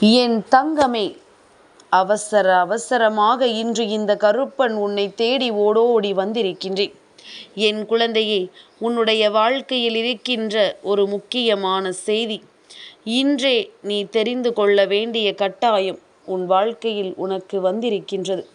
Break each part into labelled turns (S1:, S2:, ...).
S1: என் தங்கமே அவசர அவசரமாக இன்று இந்த கருப்பன் உன்னை தேடி ஓடோடி வந்திருக்கின்றேன். என் குழந்தையே உன்னுடைய வாழ்க்கையில் இருக்கின்ற ஒரு முக்கியமான செய்தி. இன்றே நீ தெரிந்து கொள்ள வேண்டிய கட்டாயம் உன் வாழ்க்கையில் உனக்கு வந்திருக்கின்றது.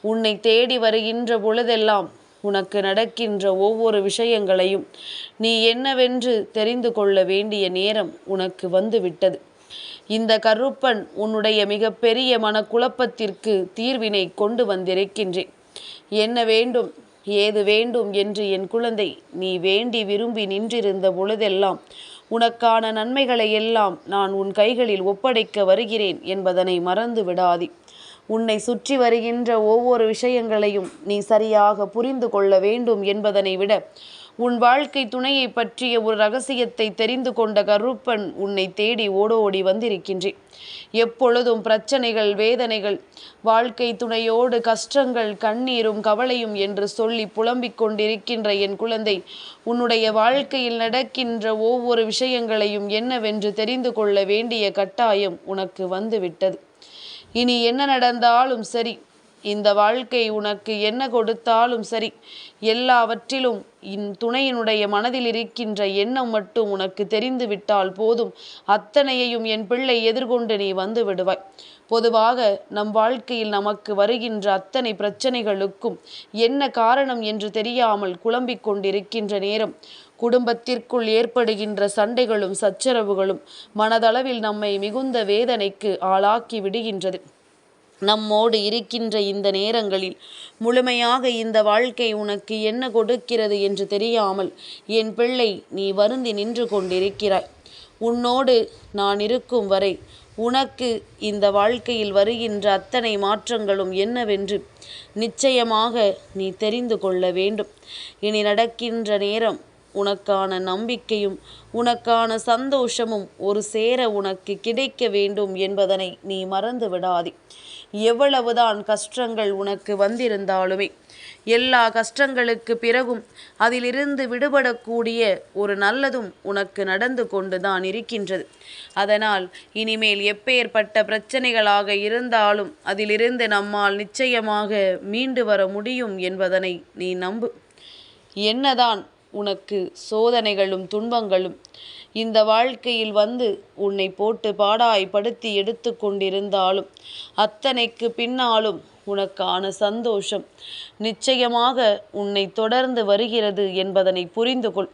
S1: உன்னை தேடி வருகின்ற பொழுதெல்லாம் உனக்கு நடக்கின்ற ஒவ்வொரு விஷயங்களையும் நீ என்னவென்று தெரிந்து கொள்ள வேண்டிய நேரம் உனக்கு வந்துவிட்டது. இந்த கருப்பன் உன்னுடைய மிகப்பெரிய மனக்குழப்பத்திற்கு தீர்வினை கொண்டு வந்திருக்கின்றேன். என்ன வேண்டும்? ஏது வேண்டும் என்று என் குழந்தை நீ வேண்டி விரும்பி நின்றிருந்த பொழுதெல்லாம் உனக்கான நன்மைகளை எல்லாம் நான் உன் கைகளில் ஒப்படைக்க வருகிறேன் என்பதனை மறந்து விடாதே. உன்னை சுற்றி வருகின்ற ஒவ்வொரு விஷயங்களையும் நீ சரியாக புரிந்து கொள்ள வேண்டும் என்பதனை விட உன் வாழ்க்கை துணையை பற்றிய ஒரு ரகசியத்தை தெரிந்து கொண்ட கருப்பன் உன்னை தேடி ஓடோடி வந்திருக்கின்றேன். எப்பொழுதும் பிரச்சனைகள் வேதனைகள் வாழ்க்கை துணையோடு கஷ்டங்கள் கண்ணீரும் கவலையும் என்று சொல்லி புலம்பிக் கொண்டிருக்கின்ற என் குழந்தை உன்னுடைய வாழ்க்கையில் நடக்கின்ற ஒவ்வொரு விஷயங்களையும் என்னவென்று தெரிந்து கொள்ள வேண்டிய கட்டாயம் உனக்கு வந்துவிட்டது. இனி என்ன நடந்தாலும் சரி இந்த வாழ்க்கை உனக்கு என்ன கொடுத்தாலும் சரி எல்லாவற்றிலும் இன் துணையினுடைய மனதில் இருக்கின்ற எண்ணம் மட்டும் உனக்கு தெரிந்து விட்டால் போதும். அத்தனையையும் என் பிள்ளை எதிர்கொண்டு நீ வந்து விடுவாய். பொதுவாக நம் வாழ்க்கையில் நமக்கு வருகின்ற அத்தனை பிரச்சனைகளுக்கும் என்ன காரணம் என்று தெரியாமல் குழம்பிக் கொண்டிருக்கின்ற நேரம் குடும்பத்திற்குள் ஏற்படுகின்ற சண்டைகளும் சச்சரவுகளும் மனதளவில் நம்மை மிகுந்த வேதனைக்கு ஆளாக்கி விடுகின்றது. நம்மோடு இருக்கின்ற இந்த நேரங்களில் முழுமையாக இந்த வாழ்க்கை உனக்கு என்ன கொடுக்கிறது என்று தெரியாமல் என் பிள்ளை நீ வருந்தி நின்று கொண்டிருக்கிறாய். உன்னோடு நான் இருக்கும் வரை உனக்கு இந்த வாழ்க்கையில் வருகின்ற அத்தனை மாற்றங்களும் என்னவென்று நிச்சயமாக நீ தெரிந்து கொள்ள வேண்டும். இனி நடக்கின்ற நேரம் உனக்கான நம்பிக்கையும் உனக்கான சந்தோஷமும் ஒரு சேர உனக்கு கிடைக்க வேண்டும் என்பதனை நீ மறந்து விடாதே எவ்வளவுதான் கஷ்டங்கள் உனக்கு வந்திருந்தாலுமே எல்லா கஷ்டங்களுக்கு பிறகும் அதிலிருந்து விடுபடக்கூடிய ஒரு நல்லதும் உனக்கு நடந்து கொண்டுதான் இருக்கின்றது. அதனால் இனிமேல் எப்பேற்பட்ட பிரச்சனைகளாக இருந்தாலும் அதிலிருந்து நம்மால் நிச்சயமாக மீண்டு வர முடியும் என்பதனை நீ நம்பு. என்னதான் உனக்கு சோதனைகளும் துன்பங்களும் இந்த வாழ்க்கையில் வந்து உன்னை போட்டு பாடாய்படுத்தி எடுத்து கொண்டிருந்தாலும் அத்தனைக்கு பின்னாலும் உனக்கான சந்தோஷம் நிச்சயமாக உன்னை தொடர்ந்து வருகிறது என்பதனை புரிந்து கொள்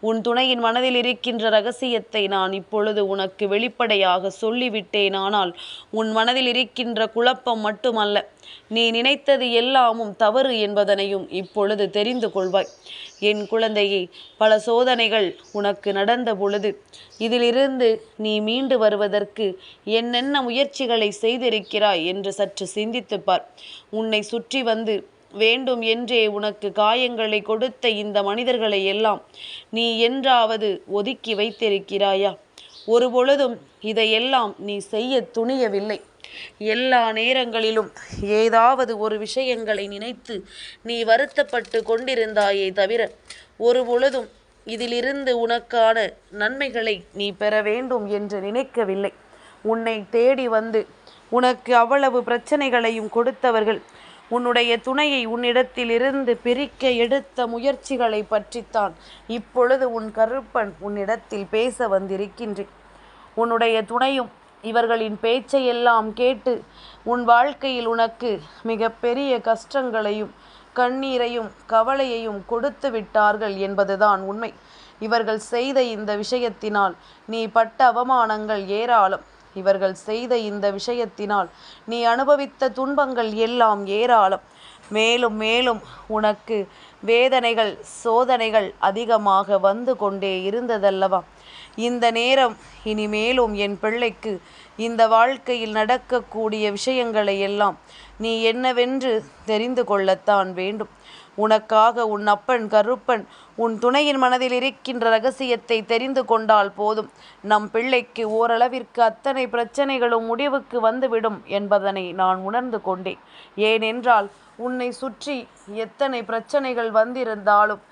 S1: உன் துணையின் மனதில் இருக்கின்ற ரகசியத்தை நான் இப்பொழுது உனக்கு வெளிப்படையாக சொல்லிவிட்டேன் ஆனால் உன் மனதில் இருக்கின்ற குழப்பம் மட்டுமல்ல நீ நினைத்தது எல்லாமும் தவறு என்பதனையும் இப்பொழுது தெரிந்து கொள்வாய். என் குழந்தையே பல சோதனைகள் உனக்கு நடந்த பொழுது இதிலிருந்து நீ மீண்டு வருவதற்கு என்னென்ன முயற்சிகளை செய்திருக்கிறாய் என்று சற்று சிந்தித்துப்பார் உன்னை சுற்றி வந்து வேண்டும் என்றே உனக்கு காயங்களை கொடுத்த இந்த மனிதர்களை எல்லாம் நீ என்றாவது ஒதுக்கி வைத்திருக்கிறாயா? ஒருபொழுதும் இதையெல்லாம் நீ செய்ய துணியவில்லை. எல்லா நேரங்களிலும் ஏதாவது ஒரு விஷயங்களை நினைத்து நீ வருத்தப்பட்டு கொண்டிருந்தாயே தவிர ஒரு பொழுதும் இதிலிருந்து உனக்கான நன்மைகளை நீ பெற வேண்டும் என்று நினைக்கவில்லை. உன்னை தேடி வந்து உனக்கு அவ்வளவு பிரச்சனைகளையும் கொடுத்தவர்கள் உன்னுடைய துணையை உன்னிடத்திலிருந்து பிரிக்க எடுத்த முயற்சிகளை பற்றித்தான் இப்பொழுது உன் கருப்பன் உன்னிடத்தில் பேச வந்திருக்கின்றேன். உன்னுடைய துணையும் இவர்களின் பேச்சையெல்லாம் கேட்டு உன் வாழ்க்கையில் உனக்கு மிக பெரிய கஷ்டங்களையும் கண்ணீரையும் கவலையையும் கொடுத்து விட்டார்கள் என்பதுதான் உண்மை. இவர்கள் செய்த இந்த விஷயத்தினால் நீ பட்ட அவமானங்கள் ஏராளம். இவர்கள் செய்த இந்த விஷயத்தினால் நீ அனுபவித்த துன்பங்கள் எல்லாம் ஏராளம். மேலும் மேலும் உனக்கு வேதனைகள் சோதனைகள் அதிகமாக வந்து கொண்டே இருந்ததல்லவா? இந்த நேரம் இனிமேலும் என் பிள்ளைக்கு இந்த வாழ்க்கையில் நடக்கக்கூடிய விஷயங்களை எல்லாம் நீ என்னவென்று தெரிந்து கொள்ளத்தான் வேண்டும். உனக்காக உன் அப்பன் கருப்பன் உன் துணையின் மனதில் இருக்கின்ற ரகசியத்தை தெரிந்து கொண்டால் போதும். நம் பிள்ளைக்கு ஓரளவிற்கு அத்தனை பிரச்சனைகளும் முடிவுக்கு வந்துவிடும் என்பதனை நான் உணர்ந்து கொண்டேன். ஏனென்றால் உன்னை சுற்றி எத்தனை பிரச்சனைகள் வந்திருந்தாலும்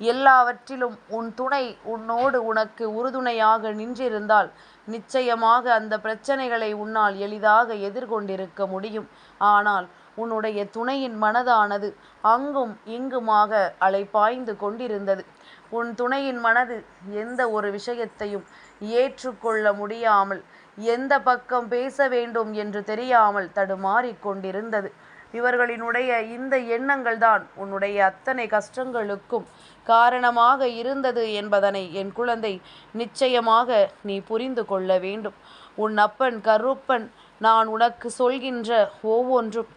S1: எல்லாவற்றிலும் உன் துணை உன்னோடு உனக்கு உறுதுணையாக நின்றிருந்தால் நிச்சயமாக அந்த பிரச்சனைகளை உன்னால் எளிதாக எதிர்கொண்டிருக்க முடியும். ஆனால் உன்னுடைய துணையின் மனதானது அங்கும் இங்குமாக அலைப்பாய்ந்து கொண்டிருந்தது. உன் துணையின் மனது எந்த ஒரு விஷயத்தையும் ஏற்றுக்கொள்ள முடியாமல் எந்த பக்கம் பேச வேண்டும் என்று தெரியாமல் தடுமாறிக் கொண்டிருந்தது. இவர்களினுடைய இந்த எண்ணங்கள் தான் உன்னுடைய அத்தனை கஷ்டங்களுக்கும் காரணமாக இருந்தது என்பதனை என் குழந்தை நிச்சயமாக நீ புரிந்து கொள்ள வேண்டும். உன் அப்பன் கருப்பன் நான் உனக்கு சொல்கின்ற ஒவ்வொன்றும்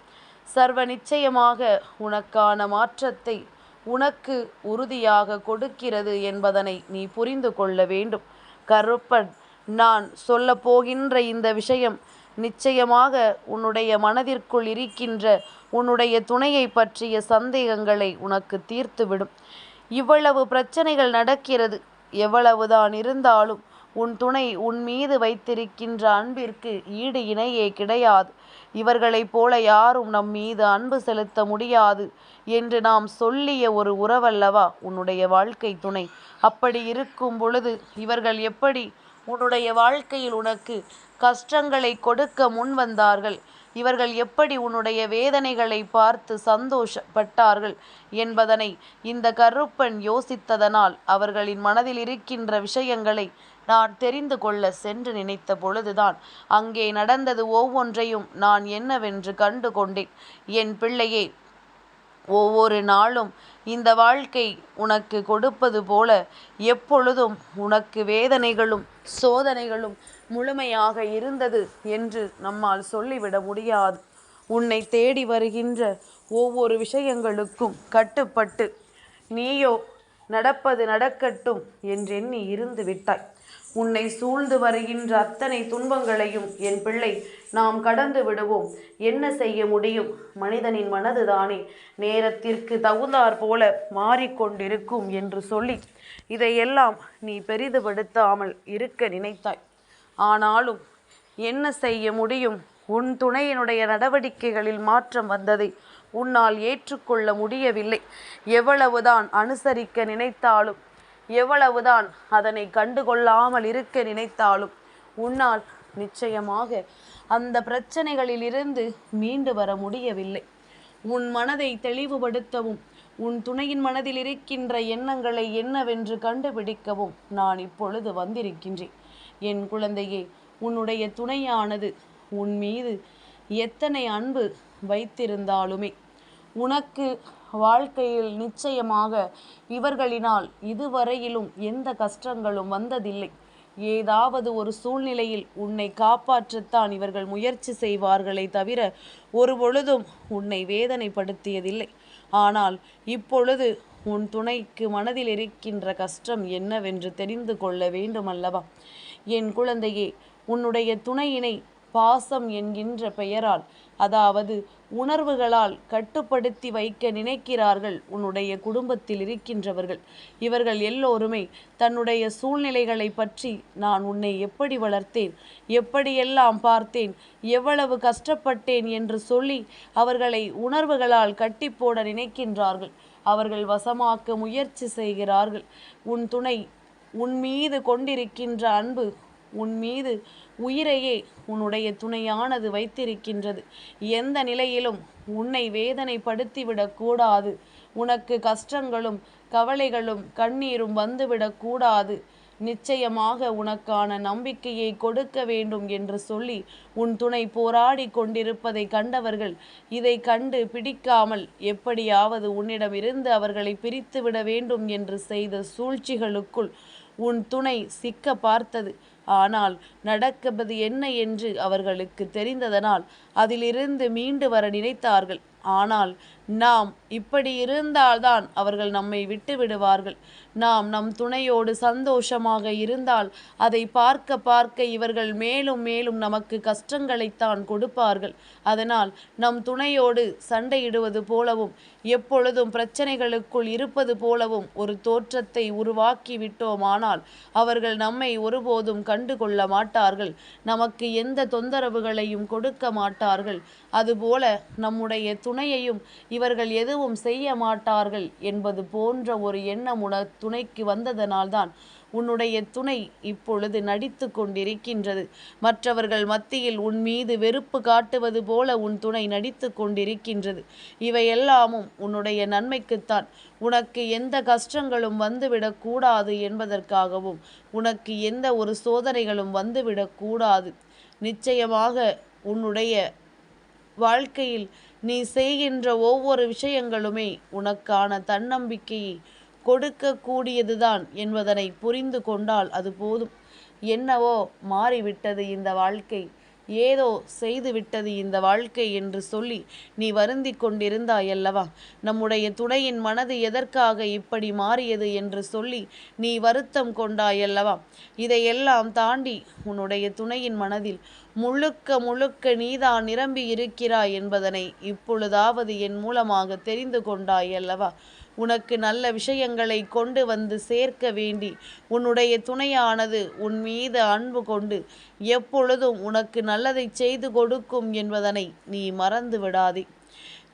S1: சர்வ நிச்சயமாக உனக்கான மாற்றத்தை உனக்கு உறுதியாக கொடுக்கிறது என்பதனை நீ புரிந்து கொள்ள வேண்டும். கருப்பன் நான் சொல்ல போகின்ற இந்த விஷயம் நிச்சயமாக உன்னுடைய மனதிற்குள் இருக்கின்ற உன்னுடைய துணையை பற்றிய சந்தேகங்களை உனக்கு தீர்த்துவிடும். இவ்வளவு பிரச்சனைகள் நடக்கிறது. எவ்வளவுதான் இருந்தாலும் உன் துணை உன் மீது வைத்திருக்கின்ற அன்பிற்கு ஈடு இணையே கிடையாது. இவர்களைப் போல யாரும் நம் மீது அன்பு செலுத்த முடியாது என்று நாம் சொல்லிய ஒரு உறவல்லவா உன்னுடைய வாழ்க்கை துணை. அப்படி இருக்கும் பொழுது இவர்கள் எப்படி உன்னுடைய வாழ்க்கையில் உனக்கு கஷ்டங்களை கொடுக்க முன் வந்தார்கள். இவர்கள் எப்படி உன்னுடைய வேதனைகளை பார்த்து சந்தோஷப்பட்டார்கள் என்பதனை இந்த கருப்பன் யோசித்ததனால் அவர்களின் மனதில் இருக்கின்ற விஷயங்களை நான் தெரிந்து கொள்ள சென்று நினைத்த பொழுதுதான் அங்கே நடந்தது ஒவ்வொன்றையும் நான் என்னவென்று கண்டு கொண்டேன். என் பிள்ளையே ஒவ்வொரு நாளும் இந்த வாழ்க்கை உனக்கு கொடுப்பது போல எப்பொழுதும் உனக்கு வேதனைகளும் சோதனைகளும் முழுமையாக இருந்தது என்று நம்மால் சொல்லிவிட முடியாது. உன்னை தேடி வருகின்ற ஒவ்வொரு விஷயங்களுக்கும் கட்டுப்பட்டு நீயோ நடப்பது நடக்கட்டும் என்றெண்ணி இருந்து விட்டாய். உன்னை சூழ்ந்து வருகின்ற அத்தனை துன்பங்களையும் என் பிள்ளை நாம் கடந்து விடுவோம். என்ன செய்ய முடியும்? மனிதனின் மனதுதானே. நேரத்திற்கு தகுந்தாற் போல மாறிக்கொண்டிருக்கும் என்று சொல்லி இதையெல்லாம் நீ பெரிதுபடுத்தாமல் இருக்க நினைத்தாய். ஆனாலும் என்ன செய்ய முடியும்? உன் துணையினுடைய நடவடிக்கைகளில் மாற்றம் வந்ததை உன்னால் ஏற்றுக்கொள்ள முடியவில்லை. எவ்வளவுதான் அனுசரிக்க நினைத்தாலும் எவ்வளவுதான் அதனை கண்டுகொள்ளாமல் இருக்க நினைத்தாலும் உன்னால் நிச்சயமாக அந்த பிரச்சனைகளிலிருந்து மீண்டு வர முடியவில்லை. உன் மனதை தெளிவுபடுத்தவும் உன் துணையின் மனதில் இருக்கின்ற எண்ணங்களை என்னவென்று கண்டுபிடிக்கவும் நான் இப்பொழுது வந்திருக்கின்றேன். என் குழந்தையே உன்னுடைய துணையானது உன் மீது எத்தனை அன்பு வைத்திருந்தாலுமே உனக்கு வாழ்க்கையில் நிச்சயமாக இவர்களினால் இதுவரையிலும் எந்த கஷ்டங்களும் வந்ததில்லை. ஏதாவது ஒரு சூழ்நிலையில் உன்னை காப்பாற்றத்தான் இவர்கள் முயற்சி செய்வார்களே தவிர ஒரு பொழுதும் உன்னை வேதனைப்படுத்தியதில்லை. ஆனால் இப்பொழுது உன் துணைக்கு மனதில் இருக்கின்ற கஷ்டம் என்னவென்று தெரிந்து கொள்ள வேண்டுமல்லவா? என் குழந்தையே உன்னுடைய துணையினை பாசம் என்கின்ற பெயரால் அதாவது உணர்வுகளால் கட்டுப்படுத்தி வைக்க நினைக்கிறார்கள் உன்னுடைய குடும்பத்தில் இருக்கின்றவர்கள். இவர்கள் எல்லோருமே தன்னுடைய சூழ்நிலைகளை பற்றி நான் உன்னை எப்படி வளர்த்தேன் எப்படியெல்லாம் பார்த்தேன் எவ்வளவு கஷ்டப்பட்டேன் என்று சொல்லி அவர்களை உணர்வுகளால் கட்டி போட நினைக்கின்றார்கள். அவர்கள் வசமாக்க முயற்சி செய்கிறார்கள். உன் துணை உன் மீது கொண்டிருக்கின்ற அன்பு உன் மீது உயிரையே உன்னுடைய துணையானது வைத்திருக்கின்றது. எந்த நிலையிலும் உன்னை வேதனைப்படுத்திவிடக் கூடாது. உனக்கு கஷ்டங்களும் கவலைகளும் கண்ணீரும் வந்துவிடக் கூடாது. நிச்சயமாக உனக்கான நம்பிக்கையை கொடுக்க வேண்டும் என்று சொல்லி உன் துணை போராடி கொண்டிருப்பதை கண்டவர்கள் இதை கண்டு பிடிக்காமல் எப்படியாவது உன்னிடமிருந்து அவர்களை பிரித்துவிட வேண்டும் என்று செய்த சூழ்ச்சிகளுக்குள் உன் துணை சிக்க பார்த்தது. ஆனால் நடக்கப்பது என்ன என்று அவர்களுக்கு தெரிந்ததனால் அதிலிருந்து மீண்டு வர நினைத்தார்கள். ஆனால் நாம் இப்படி இருந்தால்தான் அவர்கள் நம்மை விட்டு விடுவார்கள். நாம் நம் துணையோடு சந்தோஷமாக இருந்தால் அதை பார்க்க பார்க்க இவர்கள் மேலும் மேலும் நமக்கு கஷ்டங்களைத்தான் கொடுப்பார்கள். அதனால் நம் துணையோடு சண்டையிடுவது போலவும் எப்பொழுதும் பிரச்சனைகளுக்குள் இருப்பது போலவும் ஒரு தோற்றத்தை உருவாக்கி விட்டோமானால் அவர்கள் நம்மை ஒருபோதும் கண்டுகொள்ள மாட்டார்கள். நமக்கு எந்த தொந்தரவுகளையும் கொடுக்க மாட்டார்கள். அதுபோல நம்முடைய துணையையும் இவர்கள் எதுவும் செய்ய மாட்டார்கள் என்பது போன்ற ஒரு எண்ணம் உன துணைக்கு வந்ததனால்தான் உன்னுடைய துணை இப்பொழுது நடித்து கொண்டிருக்கின்றது. மற்றவர்கள் மத்தியில் உன் மீது வெறுப்பு காட்டுவது போல உன் துணை நடித்து கொண்டிருக்கின்றது. இவையெல்லாமும் உன்னுடைய நன்மைக்குத்தான். உனக்கு எந்த கஷ்டங்களும் வந்துவிடக்கூடாது என்பதற்காகவும் உனக்கு எந்த ஒரு சோதனைகளும் வந்துவிடக்கூடாது நிச்சயமாக உன்னுடைய வாழ்க்கையில் நீ செய்கின்ற ஒவ்வொரு விஷயங்களுமே உனக்கான தன்னம்பிக்கையை கொடுக்கக்கூடியதுதான் என்பதனை புரிந்து கொண்டால் அது போதும். என்னவோ மாறிவிட்டது இந்த வாழ்க்கை. ஏதோ செய்துவிட்டது இந்த வாழ்க்கை என்று சொல்லி நீ வருந்தி கொண்டிருந்தாயல்லவா? நம்முடைய துணையின் மனது எதற்காக இப்படி மாறியது என்று சொல்லி நீ வருத்தம் கொண்டாயல்லவா? இதையெல்லாம் தாண்டி உன்னுடைய துணையின் மனதில் முழுக்க முழுக்க நீதான் நிரம்பி இருக்கிறாய் என்பதனை இப்பொழுதாவது என் மூலமாக தெரிந்து கொண்டாயல்லவா? உனக்கு நல்ல விஷயங்களை கொண்டு வந்து சேர்க்க வேண்டி. உன்னுடைய துணையானது உன் மீது அன்பு கொண்டு. எப்பொழுதும் உனக்கு நல்லதை செய்து கொடுக்கும் என்பதனை நீ மறந்து விடாதே.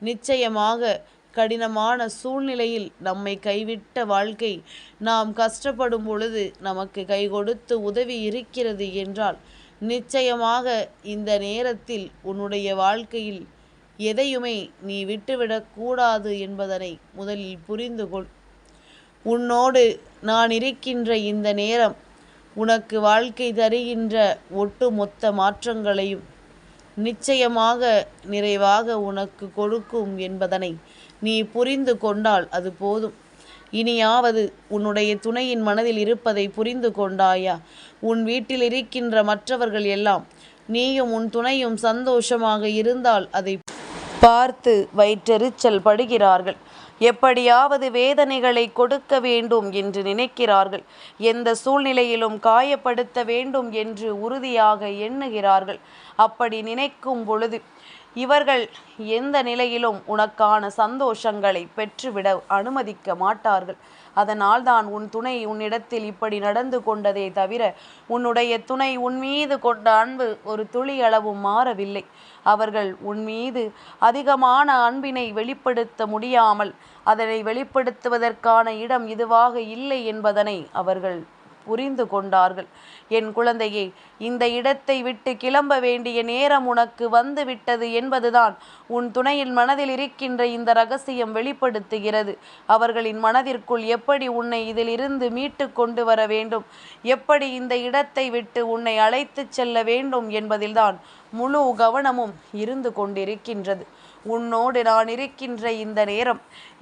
S1: நிச்சயமாக கடினமான சூழ்நிலையில் நம்மை கைவிட்ட வாழ்க்கை நாம் கஷ்டப்படும் பொழுது நமக்கு கை கொடுத்து உதவி இருக்கிறது என்றால் நிச்சயமாக இந்த நேரத்தில் உன்னுடைய வாழ்க்கையில் எதையுமே நீ விட்டுவிடக்கூடாது என்பதனை முதலில் புரிந்து கொள் உன்னோடு நான் இருக்கின்ற இந்த நேரம் உனக்கு வாழ்க்கை தருகின்ற ஒட்டுமொத்த மாற்றங்களையும் நிச்சயமாக நிறைவாக உனக்கு கொடுக்கும் என்பதனை நீ புரிந்து கொண்டால் அது போதும். இனியாவது உன்னுடைய துணையின் மனதில் இருப்பதை புரிந்து கொண்டாயா? உன் வீட்டில் இருக்கின்ற மற்றவர்கள் எல்லாம் நீயும் உன் துணையும் சந்தோஷமாக இருந்தால் அதை பார்த்து வயிற்றெரிச்சல் படுகிறார்கள். எப்படியாவது வேதனைகளை கொடுக்க வேண்டும் என்று நினைக்கிறார்கள். எந்த சூழ்நிலையிலும் காயப்படுத்த வேண்டும் என்று உறுதியாக எண்ணுகிறார்கள். அப்படி நினைக்கும் பொழுது இவர்கள் எந்த நிலையிலும் உனக்கான சந்தோஷங்களை பெற்றுவிட அனுமதிக்க மாட்டார்கள். அதனால் தான் உன் துணை உன்னிடத்தில் இப்படி நடந்து கொண்டதே தவிர உன்னுடைய துணை உன் மீது கொண்ட அன்பு ஒரு துளி அளவும் மாறவில்லை. அவர்கள் உன் மீது அதிகமான அன்பினை வெளிப்படுத்த முடியாமல் அதனை வெளிப்படுத்துவதற்கான இடம் இதுவாக இல்லை என்பதனை அவர்கள் புரிந்து கொண்டார்கள். என் குழந்தையே இந்த இடத்தை விட்டு கிளம்ப வேண்டிய நேரம் உனக்கு வந்து விட்டது என்பதுதான். உன் துணையின் மனதில் இருக்கின்ற இந்த ரகசியம் வெளிப்படுத்துகிறது. அவர்களின் மனதிற்குள் எப்படி உன்னை இதிலிருந்து மீட்டு கொண்டு வர வேண்டும்? எப்படி இந்த இடத்தை விட்டு உன்னை அழைத்துச் செல்ல வேண்டும் என்பதில்தான் முழு கவனமும் இருந்து கொண்டிருக்கின்றது. உன்னோடு நான் இருக்கின்ற இந்த நேரம்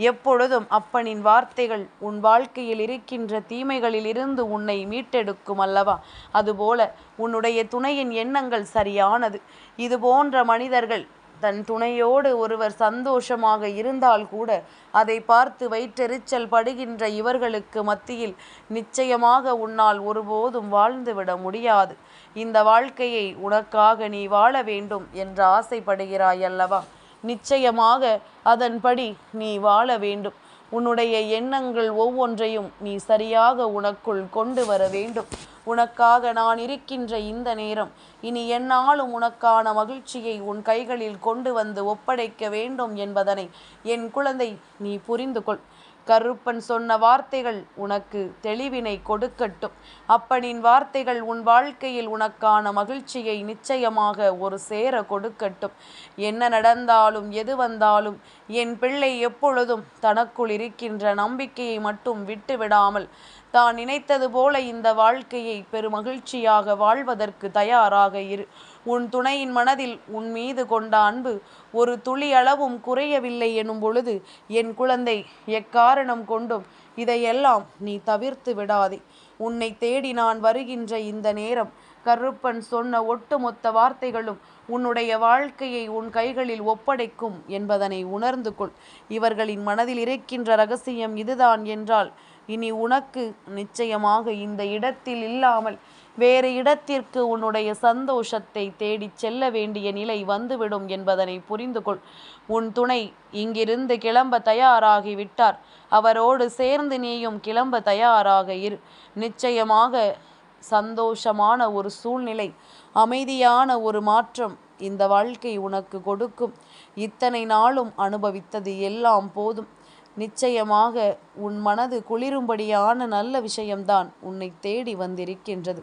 S1: எப்பொழுதும் அப்பனின் வார்த்தைகள் உன் வாழ்க்கையில் இருக்கின்ற தீமைகளில் இருந்து உன்னை மீட்டெடுக்கும் அல்லவா? அதுபோல உன்னுடைய துணையின் எண்ணங்கள் சரியானது. இது போன்ற மனிதர்கள் தன் துணையோடு ஒருவர் சந்தோஷமாக இருந்தால் கூட அதை பார்த்து வயிற்றெரிச்சல் படுகின்ற இவர்களுக்கு மத்தியில் நிச்சயமாக உன்னால் ஒருபோதும் வாழ்ந்துவிட முடியாது. இந்த வாழ்க்கையை உனக்காக நீ வாழ வேண்டும் என்று ஆசைப்படுகிறாய் அல்லவா? நிச்சயமாக அதன்படி நீ வாழ வேண்டும். உன்னுடைய எண்ணங்கள் ஒவ்வொன்றையும் நீ சரியாக உனக்குள் கொண்டு வர வேண்டும். உனக்காக நான் இருக்கின்ற இந்த நேரம் இனி என்னாலும் உனக்கான மகிழ்ச்சியை உன் கைகளில் கொண்டு வந்து ஒப்படைக்க வேண்டும் என்பதனை என் குழந்தை நீ புரிந்து கொள் கருப்பன் சொன்ன வார்த்தைகள் உனக்கு தெளிவினை கொடுக்கட்டும். அப்பனின் வார்த்தைகள் உன் வாழ்க்கையில் உனக்கான மகிழ்ச்சியை நிச்சயமாக ஒரு சேர கொடுக்கட்டும். என்ன நடந்தாலும் எது வந்தாலும் என் பிள்ளை எப்பொழுதும் தனக்குள் இருக்கின்ற நம்பிக்கையை மட்டும் விட்டுவிடாமல் தான் நினைத்தது போல இந்த வாழ்க்கையை பெருமகிழ்ச்சியாக வாழ்வதற்கு தயாராக இரு. உன் துணையின் மனதில் உன் மீது கொண்ட அன்பு ஒரு துளி அளவும் குறையவில்லை எனும் பொழுது என் குழந்தை எக்காரணம் கொண்டும் இதையெல்லாம் நீ தவிர்த்து விடாதே. உன்னை தேடி நான் வருகின்ற இந்த நேரம் கருப்பன் சொன்ன ஒட்டுமொத்த வார்த்தைகளும் உன்னுடைய வாழ்க்கையை உன் கைகளில் ஒப்படைக்கும் என்பதனை உணர்ந்து கொள். இவர்களின் மனதில் இருக்கின்ற ரகசியம் இதுதான் என்றால் இனி உனக்கு நிச்சயமாக இந்த இடத்தில் இல்லாமல் வேறு இடத்திற்கு உன்னுடைய சந்தோஷத்தை தேடிச் செல்ல வேண்டிய நிலை வந்துவிடும் என்பதனை புரிந்து கொள் உன் துணை இங்கிருந்து கிளம்ப தயாராகிவிட்டார். அவரோடு சேர்ந்து நீயும் கிளம்ப தயாராக இரு. நிச்சயமாக சந்தோஷமான ஒரு சூழ்நிலை அமைதியான ஒரு மாற்றம் இந்த வாழ்க்கை உனக்கு கொடுக்கும். இத்தனை நாளும் அனுபவித்தது எல்லாம் போதும். நிச்சயமாக உன் மனது குளிரும்படியான நல்ல விஷயம்தான் உன்னை தேடி வந்திருக்கின்றது.